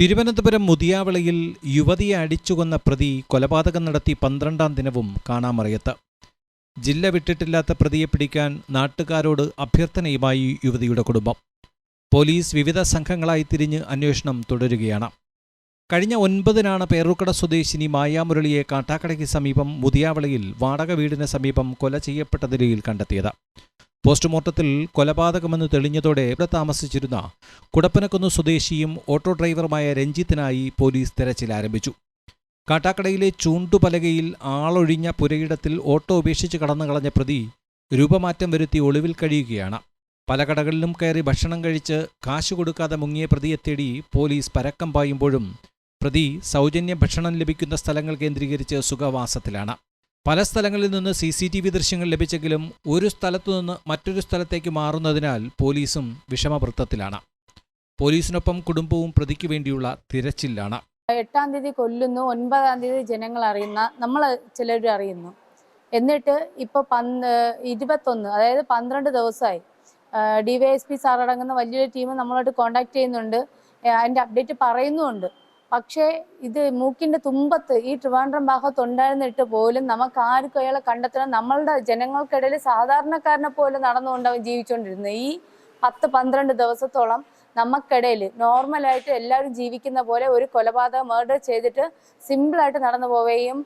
തിരുവനന്തപുരം മുതിയാവളയിൽ യുവതിയെ അടിച്ചുകൊന്ന പ്രതി കൊലപാതകം നടത്തി പന്ത്രണ്ടാം ദിനവും കാണാമറിയത്ത്. ജില്ല വിട്ടിട്ടില്ലാത്ത പ്രതിയെ പിടിക്കാൻ നാട്ടുകാരോട് അഭ്യർത്ഥനയുമായി യുവതിയുടെ കുടുംബം. പോലീസ് വിവിധ സംഘങ്ങളായി തിരിഞ്ഞ് അന്വേഷണം തുടരുകയാണ്. കഴിഞ്ഞ ഒൻപതിനാണ് പേറുക്കട സ്വദേശിനി മായാമുരളിയെ കാട്ടാക്കടയ്ക്ക് സമീപം മുതിയാവളയിൽ വാടക വീടിന് സമീപം കൊല ചെയ്യപ്പെട്ട നിലയിൽ കണ്ടെത്തിയത്. പോസ്റ്റ്മോർട്ടത്തിൽ കൊലപാതകമെന്ന് തെളിഞ്ഞതോടെ ഇവിടെ താമസിച്ചിരുന്ന കുടപ്പനക്കുന്ന് സ്വദേശിയും ഓട്ടോ ഡ്രൈവറുമായ രഞ്ജിത്തിനായി പോലീസ് തെരച്ചിൽ ആരംഭിച്ചു. കാട്ടാക്കടയിലെ ചൂണ്ടുപലകയിൽ ആളൊഴിഞ്ഞ പുരയിടത്തിൽ ഓട്ടോ ഉപേക്ഷിച്ച് കടന്നു കളഞ്ഞ പ്രതി രൂപമാറ്റം വരുത്തി ഒളിവിൽ കഴിയുകയാണ്. പല കടകളിലും കയറി ഭക്ഷണം കഴിച്ച് കാശ് കൊടുക്കാതെ മുങ്ങിയ പ്രതിയെ തേടി പോലീസ് പരക്കം പായുമ്പോഴും പ്രതി സൗജന്യ ഭക്ഷണം ലഭിക്കുന്ന സ്ഥലങ്ങൾ കേന്ദ്രീകരിച്ച് സുഖവാസത്തിലാണ്. പല സ്ഥലങ്ങളിൽ നിന്ന് സി സി ടി വി ദൃശ്യങ്ങൾ ലഭിച്ചെങ്കിലും ഒരു സ്ഥലത്തു നിന്ന് മറ്റൊരു സ്ഥലത്തേക്ക് മാറുന്നതിനാൽ പോലീസും വിഷമവൃത്തത്തിലാണ്. പോലീസിനൊപ്പം കുടുംബവും പ്രതിക്ക് വേണ്ടിയുള്ള തിരച്ചിലാണ്. എട്ടാം തീയതി കൊല്ലുന്നു ഒൻപതാം തീയതി ജനങ്ങൾ അറിയുന്ന നമ്മൾ ചിലർ അറിയുന്നു. എന്നിട്ട് ഇപ്പൊ പന്ത് ഇരുപത്തൊന്ന് അതായത് പന്ത്രണ്ട് ദിവസമായി. ഡി വൈ പി സാർ അടങ്ങുന്ന വലിയൊരു ടീം നമ്മളോട് കോണ്ടാക്ട് ചെയ്യുന്നുണ്ട്. അതിന്റെ അപ്ഡേറ്റ് പറയുന്നുമുണ്ട്. പക്ഷേ ഇത് മൂക്കിന്റെ തുമ്പത്ത് ഈ ട്രിവാൻഡ്രം ഭാഗത്ത് ഉണ്ടായിരുന്നിട്ട് പോലും നമുക്ക് ആർക്കും അയാളെ കണ്ടെത്തണം. നമ്മളുടെ ജനങ്ങൾക്കിടയിൽ സാധാരണക്കാരനെ പോലെ നടന്നുകൊണ്ടവൻ ജീവിച്ചുകൊണ്ടിരുന്നത് ഈ പത്ത് പന്ത്രണ്ട് ദിവസത്തോളം നമുക്കിടയിൽ നോർമലായിട്ട് എല്ലാവരും ജീവിക്കുന്ന പോലെ ഒരു കൊലപാതകം മർഡർ ചെയ്തിട്ട് സിമ്പിളായിട്ട് നടന്നു പോവുകയും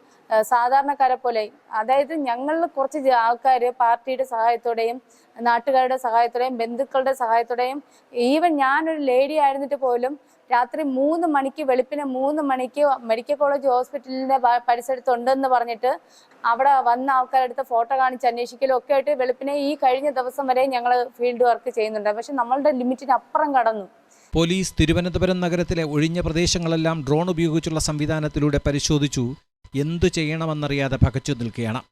സാധാരണക്കാരെ പോലെ. അതായത് ഞങ്ങളിൽ കുറച്ച് ആൾക്കാർ പാർട്ടിയുടെ സഹായത്തോടെയും നാട്ടുകാരുടെ സഹായത്തോടെയും ബന്ധുക്കളുടെ സഹായത്തോടെയും ഈവൻ ഞാനൊരു ലേഡി ആയിരുന്നിട്ട് പോലും രാത്രി മൂന്ന് മണിക്ക് വെളുപ്പിന് മൂന്ന് മണിക്ക് മെഡിക്കൽ കോളേജ് ഹോസ്പിറ്റലിന്റെ പരിസരത്തുണ്ടെന്ന് പരിസരത്ത് പറഞ്ഞിട്ട് അവിടെ വന്ന ആൾക്കാരെടുത്ത് ഫോട്ടോ കാണിച്ച് അന്വേഷിക്കലും ഒക്കെ ആയിട്ട് വെളുപ്പിനെ ഈ കഴിഞ്ഞ ദിവസം വരെ ഞങ്ങൾ ഫീൽഡ് വർക്ക് ചെയ്യുന്നുണ്ട്. പക്ഷെ നമ്മളുടെ ലിമിറ്റിന് അപ്പുറം കടന്നു. പോലീസ് തിരുവനന്തപുരം നഗരത്തിലെ ഒഴിഞ്ഞ പ്രദേശങ്ങളെല്ലാം ഡ്രോൺ ഉപയോഗിച്ചുള്ള സംവിധാനത്തിലൂടെ പരിശോധിച്ചു. എന്തു ചെയ്യണമെന്നറിയാതെ പകച്ചു നിൽക്കുകയാണ്.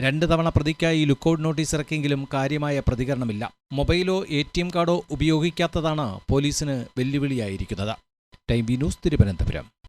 രണ്ട് തവണ പ്രതിക്കായി ലുക്കൌട്ട് നോട്ടീസ് ഇറക്കിയെങ്കിലും കാര്യമായ പ്രതികരണമില്ല. മൊബൈലോ എം കാർഡോ ഉപയോഗിക്കാത്തതാണ് പോലീസിന് വെല്ലുവിളിയായിരിക്കുന്നത്. Time B news Thiruvananthapuram.